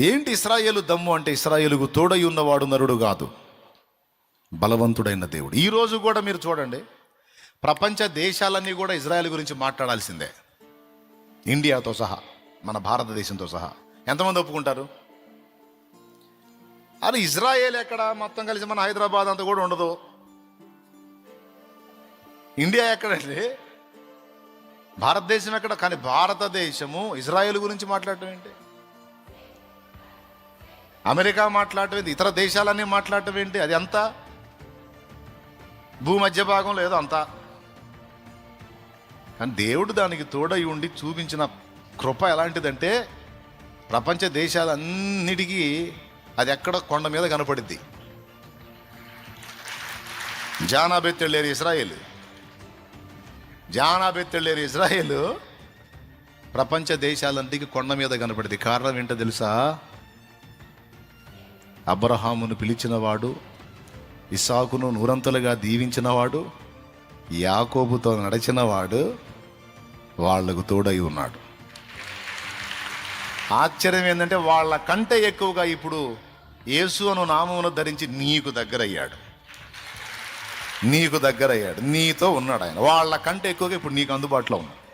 ఏంటి ఇస్రాయేలు దమ్ము అంటే ఇస్రాయేలుకు తోడై ఉన్నవాడు నరుడు కాదు. బలవంతుడైన దేవుడు. ఈ రోజు కూడా మీరు చూడండి ప్రపంచ దేశాలన్నీ కూడా ఇజ్రాయెల్ గురించి మాట్లాడాల్సిందే. ఇండియాతో సహా మన భారతదేశంతో సహా. ఎంతమంది ఒప్పుకుంటారు? అది ఇజ్రాయేల్ ఎక్కడ? మొత్తం కలిసి మన హైదరాబాద్ అంతా కూడా ఉండదు. ఇండియా ఎక్కడండి భారతదేశం ఎక్కడ? కానీ భారతదేశము ఇజ్రాయెల్ గురించి మాట్లాడటం ఏంటి? అమెరికా మాట్లాడటం ఏంటి ఇతర దేశాలన్నీ మాట్లాడటం ఏంటి అది అంతా? భూమధ్య భాగం లేదు అంతా? కానీ దేవుడు దానికి తోడై ఉండి చూపించిన కృప ఎలాంటిదంటే ప్రపంచ దేశాలన్నిటికీ అది ఎక్కడ కొండ మీద కనపడిద్ది. జానాబెత్తెళ్ళేరు ఇస్రాయేల్. జానాబెత్తెళ్ళేరు ఇస్రాయేల్ ప్రపంచ దేశాలంటికి కొండ మీద కనపడింది కారణం ఏంటో తెలుసా? అబ్రహామును పిలిచినవాడు ఇసాకును నూరంతలుగా దీవించినవాడు యాకోబుతో నడిచినవాడు వాళ్ళకు తోడై ఉన్నాడు. ఆశ్చర్యం ఏంటంటే వాళ్ళ కంటే ఎక్కువగా ఇప్పుడు యేసు అను నామమును ధరించి నీకు దగ్గరయ్యాడు. నీకు దగ్గరయ్యాడు. నీతో ఉన్నాడు ఆయన. వాళ్ళ కంటే ఎక్కువగా ఇప్పుడు నీకు అందుబాటులో ఉన్నాడు.